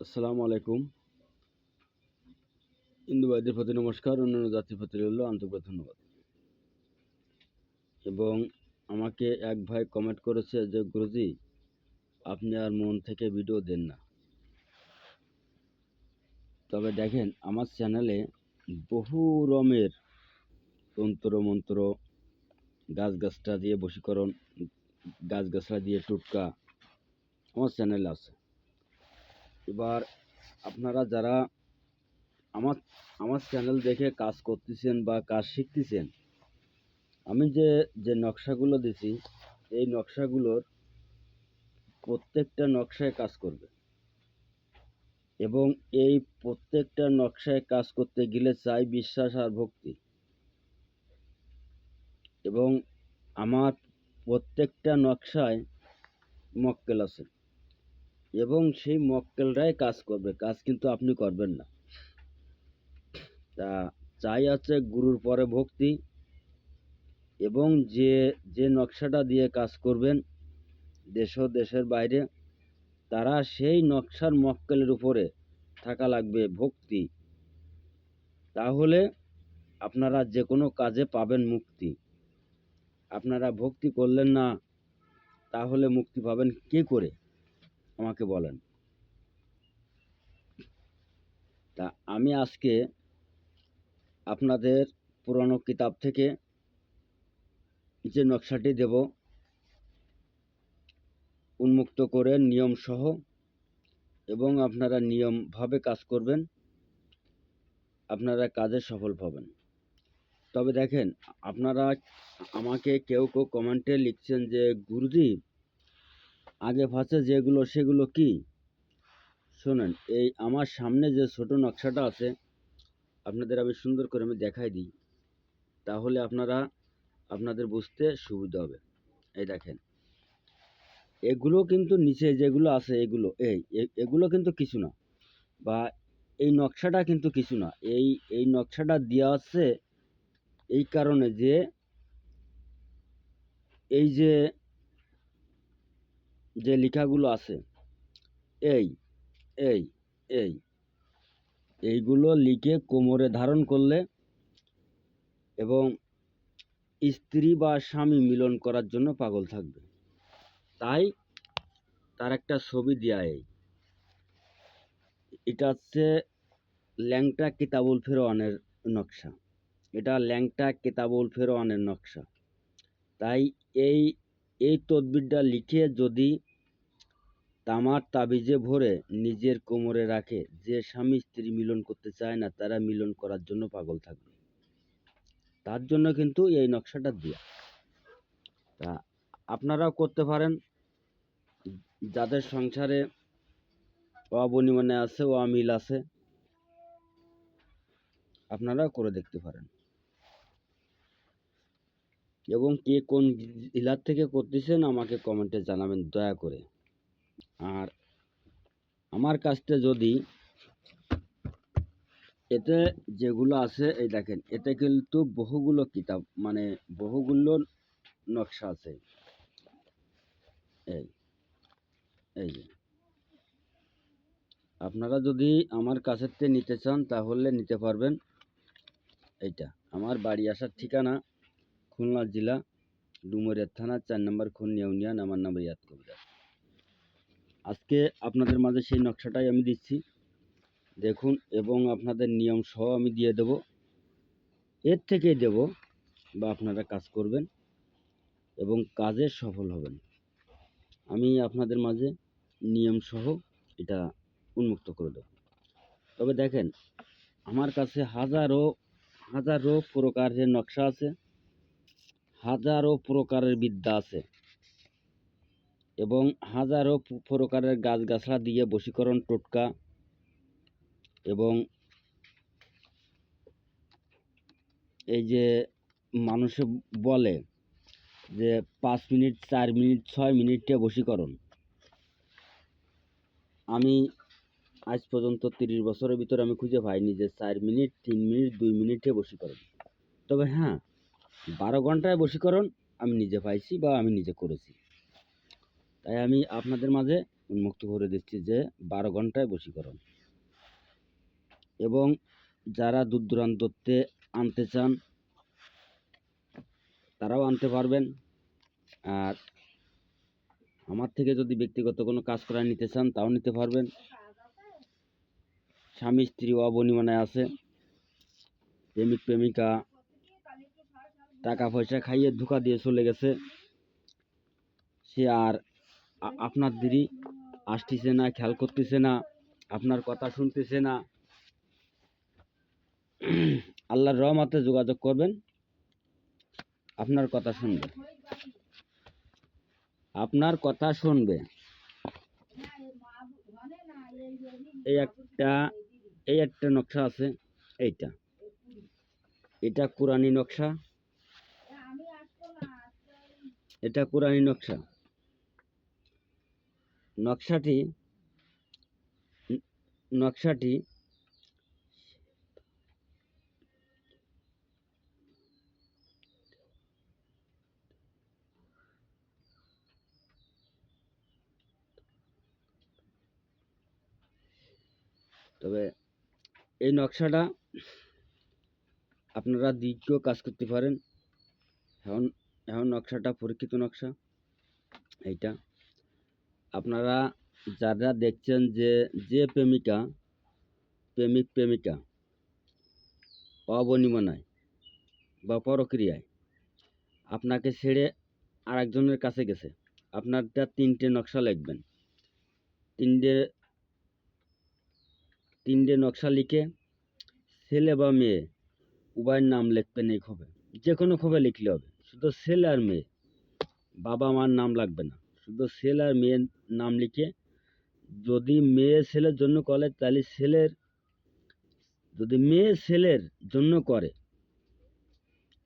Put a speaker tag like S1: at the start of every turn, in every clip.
S1: আসসালামু আলাইকুম। হিন্দু ভাইদের প্রতি নমস্কার, অন্যান্য জাতির প্রতি রইল আন্তরিক ধন্যবাদ। এবং আমাকে এক ভাই কমেন্ট করেছে যে, গুরুজি, আপনি আর মন থেকে ভিডিও দেন না। তবে দেখেন, আমার চ্যানেলে বহু রমের তন্ত্র মন্ত্র গাছগাছটা দিয়ে বশীকরণ গাছগাছরা দিয়ে টুটকা আমার চ্যানেলে আছে। এবার আপনারা যারা আমার আমার চ্যানেল দেখে কাজ করতেছেন বা কাজ শিখতেছেন, আমি যে যে নকশাগুলো দিছি, এই নকশাগুলোর প্রত্যেকটা নকশায় কাজ করবে। এবং এই প্রত্যেকটা নকশায় কাজ করতে গেলে চাই বিশ্বাস আর ভক্তি। এবং আমার প্রত্যেকটা নকশায় মক্কেল আছে। এবং সেই মক্কেলরাই কাজ করবে, কাজ কিন্তু আপনি করবেন না। তা চাই আছে গুরুর পরে ভক্তি এবং যে যে নকশাটা দিয়ে কাজ করবেন দেশ দেশের বাইরে, তারা সেই নকশার মক্কেলের উপরে থাকা লাগবে ভক্তি। তাহলে আপনারা যে কোনো কাজে পাবেন মুক্তি। আপনারা ভক্তি করলেন না, তাহলে মুক্তি পাবেন কে করে? আমাকে বলেন। তা আমি আজকে আপনাদের পুরনো কিতাব থেকে যে নকশাটি দেব, উন্মুক্ত করে নিয়ম সহ এবং আপনারা নিয়মভাবে কাজ করবেন, আপনারা কাজে সফল পাবেন তবে দেখেন, আপনারা আমাকে কেউ কেউ কমেন্টে লিখছেন যে গুরুজি আগে ফাঁসে যেগুলো, সেগুলো কি? শোনেন, এই আমার সামনে যে ছোট নকশাটা আছে, আপনাদের আমি সুন্দর করে আমি দেখাই দিই। তাহলে আপনারা, আপনাদের বুঝতে সুবিধা হবে। এই দেখেন। এগুলো কিন্তু নিচে যেগুলো আছে, এগুলো, এই এগুলো কিন্তু কিছু না। বা এই নকশাটা কিন্তু কিছু না। এই এই নকশাটা দেওয়া আছে এই কারণে যে, এই যে যে লেখাগুলো আছে, এই এই এই, এইগুলো লিখে কোমরে ধারণ করলে এবং স্ত্রী বা স্বামী মিলন করার জন্য পাগল থাকবে। তাই তার একটা ছবি দেয়া এই। এটা হচ্ছে ল্যাংটা কিতাবুল ফেরোয়ানের নকশা। এটা ল্যাংটা কিতাবুল ফেরোয়ানের নকশা। তাই এই এই তদবিরটা লিখে যদি তামার তাবিজে ভরে নিজের কোমরে রাখে, যে স্বামী স্ত্রী মিলন করতে চায় না, তারা মিলন করার জন্য পাগল থাকবে। তার জন্য কিন্তু এই নকশাটা দেওয়া তা আপনারাও করতে পারেন। যাদের সংসারে অবনিমনে আছে, অমিল আছে, আপনারাও করে দেখতে পারেন। এবং কে কোন জেলার থেকে করতেছেন আমাকে কমেন্টে জানাবেন, দয়া করে। আর আমার কাছটা যদি এতে যেগুলো আছে, এই দেখেন, এতে কিন্তু বহুগুলো কিতাব মানে বহুগুলো নকশা আছে। এই এই যে। আপনারা যদি আমার কাছের নিতে চান, তাহলে নিতে পারবেন। এইটা, আমার বাড়ি আসার ঠিকানা খুলনা জেলা, ডুমুরিয়া থানা, চার নম্বর খুলনা ইউনিয়ন, আমার নাম রিয়াদ কবিরাজ। আজকে আপনাদের মাঝে সেই নকশাটাই আমি দিচ্ছি। দেখুন, এবং আপনাদের নিয়ম সহ আমি দিয়ে দেব। এর থেকেই দেব বা আপনারা কাজ করবেন এবং কাজে সফল হবেন। আমি আপনাদের মাঝে নিয়ম সহ এটা উন্মুক্ত করে দেব। তবে দেখেন, আমার কাছে হাজারো হাজারো প্রকারের নকশা আছে। হাজারো প্রকারের বিদ্যা আছে এবং হাজারো প্রকারের গাছগাছড়া দিয়ে বশীকরণ টোটকা এবং এই যে মানুষে বলে যে পাঁচ মিনিট, চার মিনিট, ছয় মিনিটে বশীকরণ। আমি আজ পর্যন্ত তিরিশ বছরের ভিতরে আমি খুঁজে পাইনি যে চার মিনিট, তিন মিনিট, দুই মিনিটে বশীকরণ। তবে হ্যাঁ বারো ঘন্টায় বশীকরণ আমি নিজে পাইছি বা আমি নিজে করেছি। তাই আমি আপনাদের মাঝে উন্মুক্ত করে দিচ্ছি যে বারো ঘন্টায় বশীকরণ। এবং যারা দূর দূরান্ততে আনতে চান, তারাও আনতে পারবেন। আর আমার থেকে যদি ব্যক্তিগত কোনো কাজ করা নিতে চান, তাও নিতে পারবেন। স্বামী স্ত্রী অবনিমানায় আছে। প্রেমিক, প্রেমিকা টাকা পয়সা খাইয়ে ধোকা দিয়ে চলে গেছে। সে আর আপনার দিদি আসতেছে না, খেয়াল করতেছে না, আপনার কথা শুনতেছে না। আল্লাহর রহমাতে যোগাযোগ করবেন, আপনার কথা শুনবে। আপনার কথা শুনবে। এই একটা এই একটা নকশা আছে, এইটা। এটা কোরআনী নকশা। এটা কোরআনী নকশা। নকশাটি নকশাটি তবে এই নকশাটা আপনারা দ্বিতীয় কাজ করতে পারেন। এখন এখন নকশাটা, পরীক্ষিত নকশা, এইটা। আপনারা যারা দেখছেন যে যে প্রেমিকা, প্রেমিক প্রেমিকা, অবনিমনায় বা পরক্রিয়ায়, আপনাকে ছেড়ে আরেকজনের কাছে গেছে, আপনারটা তিনটে নকশা লিখবেন। তিনটে তিনটে নকশা লিখে ছেলে বা মেয়ে, উভয়ের নাম লিখবেন এই খবে যে কোনো খবে লিখলে হবে। শুধু ছেলে আর মেয়ে। বাবা মার নাম লাগবে না। শুধু ছেলে আর মেয়ের নাম লিখে যদি মেয়ে ছেলের জন্য করে তাহলে ছেলের যদি মেয়ে ছেলের জন্য করে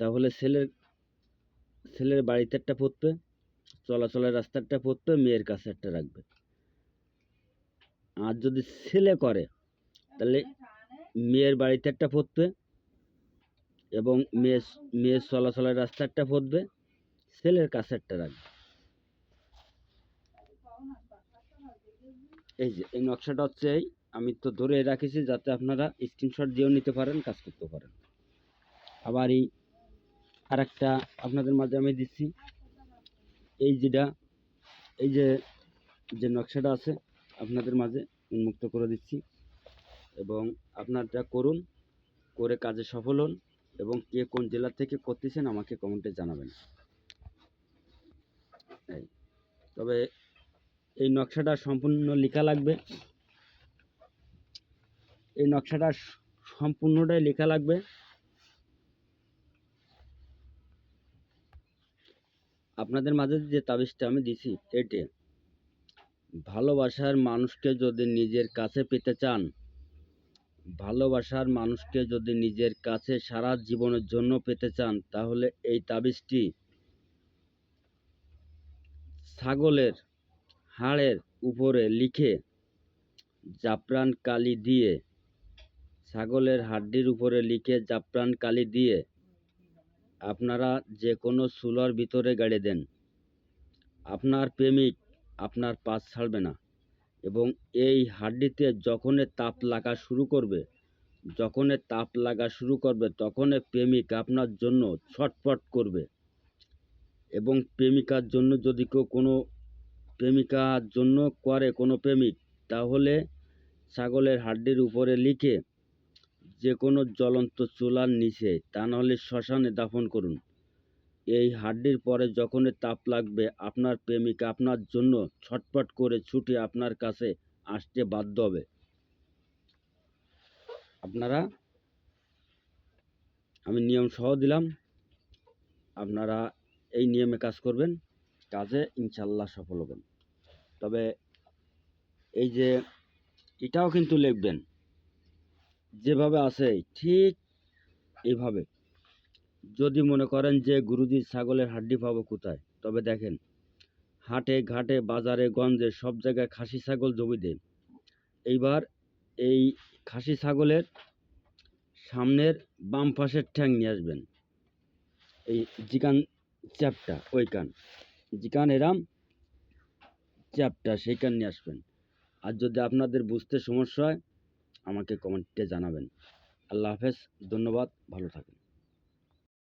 S1: তাহলে ছেলের ছেলের বাড়িতে একটা পড়তে চলাচলের রাস্তাটা পড়তে মেয়ের কাছে একটা রাখবে। আর যদি ছেলে করে তাহলে মেয়ের বাড়িতে একটা পড়তে এবং মেয়ে, মেয়ের চলাচলের একটা পড়বে, ছেলের কাছে একটা রাখবে। এই যে, এই নকশাটা হচ্ছে এই, আমি তো ধরে রাখেছি যাতে আপনারা স্ক্রিনশট দিয়েও নিতে পারেন, কাজ করতে পারেন। আবার এই আর একটা আপনাদের মাঝে আমি দিচ্ছি। এই যেটা, এই যে যে নকশাটা আছে, আপনাদের মাঝে উন্মুক্ত করে দিচ্ছি। এবং আপনারটা করুন, করে কাজে সফল হন। এবং কে কোন জেলা থেকে করতেছেন আমাকে কমেন্টে জানাবেন। তবে এই নকশাটা সম্পূর্ণ লেখা লাগবে। এই নকশাটা সম্পূর্ণটাই লেখা লাগবে। আপনাদের মাঝে যে তাবিজটা আমি দিছি, এটে। ভালোবাসার মানুষকে যদি নিজের কাছে পেতে চান ভালোবাসার মানুষকে যদি নিজের কাছে সারা জীবনের জন্য পেতে চান, তাহলে এই তাবিজটি ছাগলের হাড়ের উপরে লিখে জাফরান কালি দিয়ে, ছাগলের হাড্ডির উপরে লিখে জাফরান কালি দিয়ে আপনারা যে কোনো চুলার ভিতরে গাড়ি দেন। আপনার প্রেমিক আপনার পাশ ছাড়বে না। এবং এই হাড্ডিতে যখনই তাপ লাগা শুরু করবে, যখনই তাপ লাগা শুরু করবে, তখনই প্রেমিক আপনার জন্য ছটফট করবে। এবং প্রেমিকার জন্য যদি কেউ কোনো প্রেমিকার জন্য করে কোনো প্রেমিক, তাহলে ছাগলের হাড্ডির উপরে লিখে যে কোনো জ্বলন্ত চুলার নিচে তা নাহলে শ্মশানে দাফন করুন। এই হাড্ডির পরে যখনই তাপ লাগবে, আপনার প্রেমিকা আপনার জন্য ছটপট করে ছুটে আপনার কাছে আসতে বাধ্য হবে। আপনারা, আমি নিয়ম সহ দিলাম। আপনারা এই নিয়মে কাজ করবেন, কাজে ইনশাল্লাহ সফল হবেন। তবে এই যে, এটাও কিন্তু লিখবেন, যেভাবে আছে ঠিক এইভাবে যদি মনে করেন যে গুরুজির ছাগলের হাড্ডি পাবো কোথায়? তবে দেখেন, হাটে, ঘাটে, বাজারে, গঞ্জে সব জায়গায় খাসি ছাগল জমি দেন। এইবার এই খাসি ছাগলের সামনের বাম পাশের ঠ্যাং নিয়ে আসবেন। এই জিকান চ্যাপটা, ওই কান। জিকান এরাম চ্যাপ্টার সেইখান নিয়ে আসবেন। আর যদি আপনাদের বুঝতে সমস্যা হয়, আমাকে কমেন্টে জানাবেন। আল্লাহ হাফেজ, ধন্যবাদ, ভালো থাকুন।